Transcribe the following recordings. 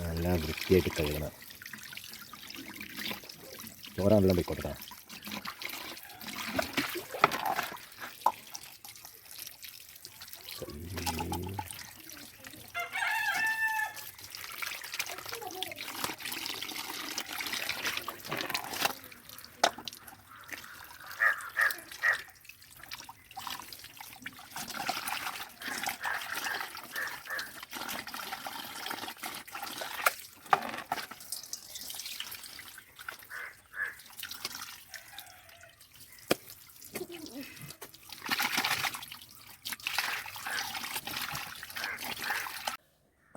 നല്ല വൃത്തിയായിട്ട് കഴുകണം. ചോറാണല്ലോ പോയിക്കോട്ടെ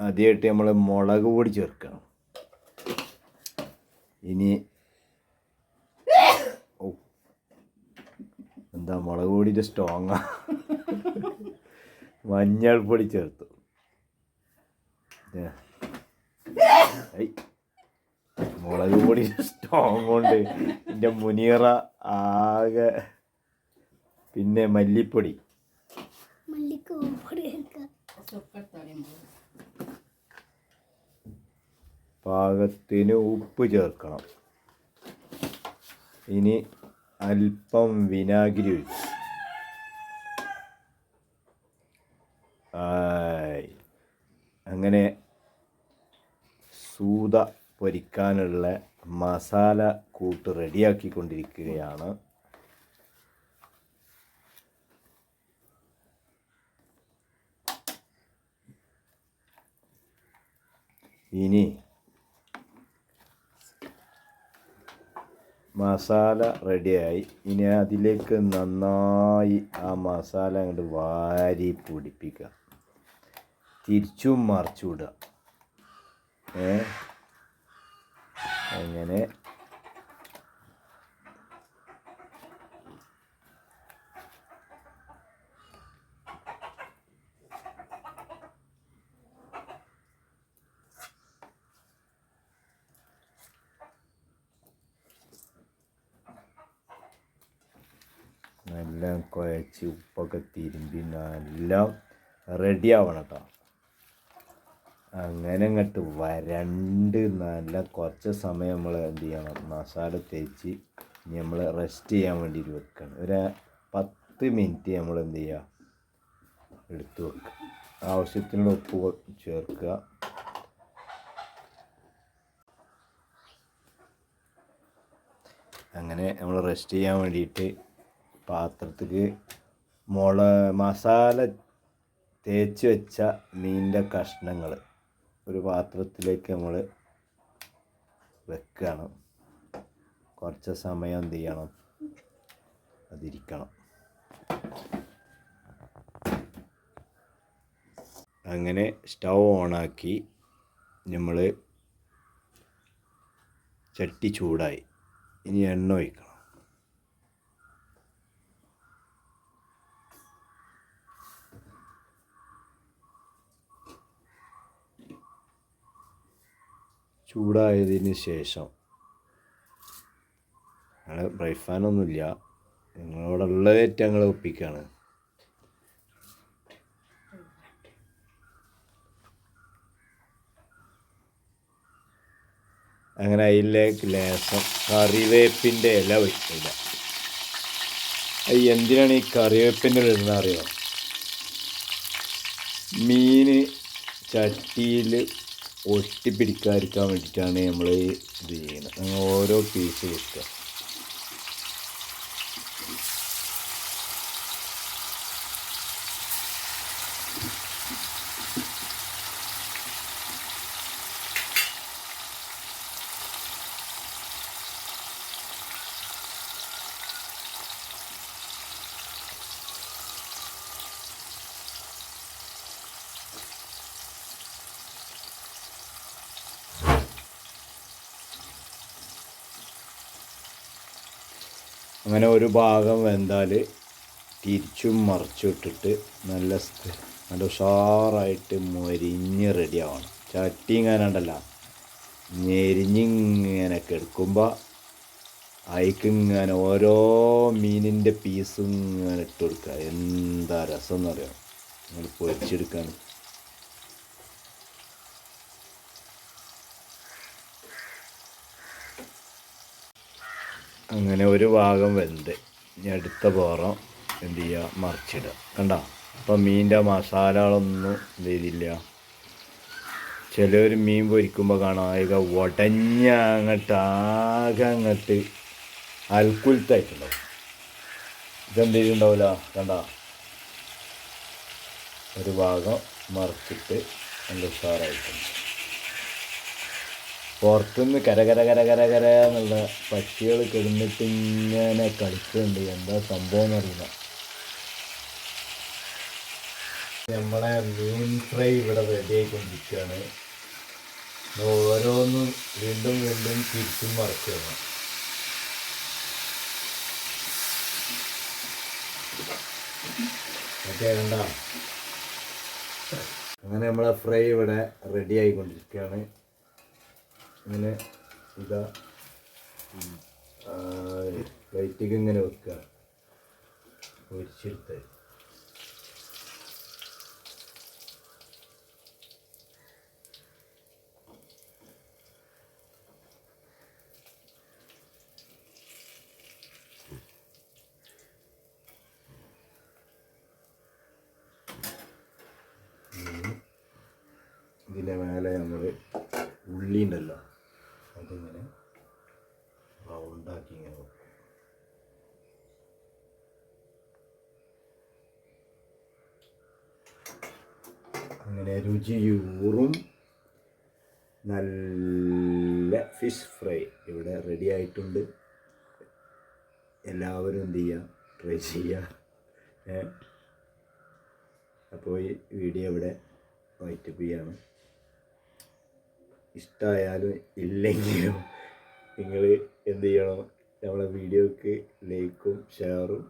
ആദ്യമായിട്ട് നമ്മൾ മുളക് പൊടി ചേർക്കണം. ഇനി ഓ എന്താ മുളക് പൊടിയുടെ സ്ട്രോങ്ങാ മഞ്ഞൾപ്പൊടി ചേർത്തു. മുളക് പൊടി സ്ട്രോങ് കൊണ്ട് എന്റെ മുനീറ ആകെ പിന്നെ മല്ലിപ്പൊടി. മല്ലിക്ക് പൊടി വെക്കാം പാകത്തിന് ഉപ്പ് ചേർക്കണം. ഇനി അല്പം വിനാഗിരി ആയ്. അങ്ങനെ സൂത പൊരിക്കാനുള്ള മസാല കൂട്ട് റെഡിയാക്കിക്കൊണ്ടിരിക്കുകയാണ്. ഇനി മസാല റെഡിയായി ഇനി അതിലേക്ക് നന്നായി ആ മസാല അങ്ങോട്ട് വാരി പിടിപ്പിക്കുക. തിരിച്ചും മറിച്ചു വിടുക അങ്ങനെ നല്ല കുഴച്ച് ഉപ്പൊക്കെ തിരുമ്പി നല്ല റെഡി ആവണം കേട്ടോ അങ്ങനെ അങ്ങോട്ട് വരണ്ട് നല്ല കുറച്ച് സമയം നമ്മൾ എന്ത് ചെയ്യണം? മസാല തേച്ച് നമ്മൾ റെസ്റ്റ് ചെയ്യാൻ വേണ്ടി വെക്കണം. ഒരു പത്ത് മിനിറ്റ് നമ്മൾ എന്ത് ചെയ്യുക എടുത്ത് വെക്കുക ആവശ്യത്തിനുള്ള ഉപ്പ് ചേർക്കുക. അങ്ങനെ നമ്മൾ റെസ്റ്റ് ചെയ്യാൻ വേണ്ടിയിട്ട് പാത്രത്തിക്ക് മുള മസാല തേച്ച് വെച്ച മീനിന്റെ കഷ്ണങ്ങൾ ഒരു പാത്രത്തിലേക്ക് നമ്മൾ വെക്കുകയാണ് കുറച്ച് സമയം എന്ത് ചെയ്യണം? അതിരിക്കണം. അങ്ങനെ സ്റ്റൗ ഓണാക്കി നമ്മൾ ചട്ടി ചൂടായി. ഇനി എണ്ണ ഒഴിക്കണം. ചൂടായതിന് ശേഷം. ഞങ്ങൾ ബ്രൈഫാനൊന്നുമില്ല. നിങ്ങളോട് ഉള്ളതേറ്റ് ഞങ്ങൾ ഒപ്പിക്കുകയാണ് അങ്ങനെ അതിലേക്ക് ലേശം കറിവേപ്പിന്റെ ഇല വെക്കില്ല എന്തിനാണ് ഈ കറിവേപ്പിന്റെ ഇടുന്നത് അറിയോ? മീന് ചട്ടിയിൽ ഒട്ടിപ്പിടിക്കാതിരിക്കാൻ വേണ്ടിയിട്ടാണ് നമ്മൾ ഇത് ചെയ്യുന്നത്. ഓരോ പീസ് വെക്കുക. അങ്ങനെ ഒരു ഭാഗം വെന്താൽ തിരിച്ചും മറിച്ചിട്ടിട്ട് നല്ല നല്ല ഉഷാറായിട്ട് മൊരിഞ്ഞ് റെഡി ആവണം. ചട്ടി ഉണ്ടല്ല. ഞെരിഞ്ഞിങ്ങനെ കെടുക്കുമ്പോൾ അയക്കിങ്ങനെ ഇങ്ങനെ ഓരോ മീനിന്റെ പീസും ഇങ്ങനെ ഇട്ട് കൊടുക്കുക. എന്താ രസം എന്നറിയാം നിങ്ങൾ പൊരിച്ചെടുക്കാൻ അങ്ങനെ ഒരു ഭാഗം വെന്ത് ഇനി അടുത്ത പോറം എന്ത് ചെയ്യുക മറിച്ചിടുക. കണ്ട? അപ്പം മീനിന്റെ മസാലകളൊന്നും എന്ത് ചെയ്തില്ല ചിലർ മീൻ പൊരിക്കുമ്പോൾ കാണാം ആകെ ഉടഞ്ഞ അങ്ങോട്ട് ആകെ അങ്ങോട്ട് അൽക്കുലത്തായിട്ടുണ്ടാവും ഇതെന്ത് ചെയ്തിട്ടുണ്ടാവില്ല കണ്ട? ഒരു ഭാഗം മറിച്ചിട്ട് നല്ല ഉഷാറായിട്ടുണ്ട്. പുറത്തുനിന്ന് കരകര കരകര കര എന്നുള്ള പക്ഷികൾ കിടന്നിട്ട് ഇങ്ങനെ കളിക്കുന്നുണ്ട്. എന്താ സംഭവം എന്നറിയില്ല നമ്മളെ മീൻ ഫ്രൈ ഇവിടെ റെഡി ആയിക്കൊണ്ടിരിക്കുകയാണ്. ഓരോന്നും വീണ്ടും വീണ്ടും തിരിച്ചും മറക്കുകയാണ് ഓക്കെ അങ്ങനെ നമ്മളെ ഫ്രൈ ഇവിടെ റെഡി ആയിക്കൊണ്ടിരിക്കുകയാണ്. ഇങ്ങനെ ഇതാ. പ്ലേറ്റിക്ക് ഇങ്ങനെ വെക്കുക പൊരിച്ചെടുത്ത്. ഇതിന്റെ മേലെ നമ്മൾ അതിങ്ങനെ റൗണ്ടാക്കി ഇങ്ങനെ വെക്കും. അങ്ങനെ രുചിയൂറും നല്ല ഫിഷ് ഫ്രൈ ഇവിടെ റെഡി ആയിട്ടുണ്ട്. എല്ലാവരും എന്ത് ചെയ്യുക ട്രൈ ചെയ്യുക അപ്പോൾ ഈ വീഡിയോ ഇവിടെ വൈറ്റപ്പ് ചെയ്യാണ്. ഇഷ്ടമായാലും ഇല്ലെങ്കിലും നിങ്ങൾ എന്ത് ചെയ്യണം? നമ്മളെ വീഡിയോക്ക് ലൈക്കും ഷെയറും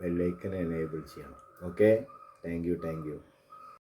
ബെല്ലൈക്കൻ എനേബിൾ ചെയ്യണം. Okay thank you thank you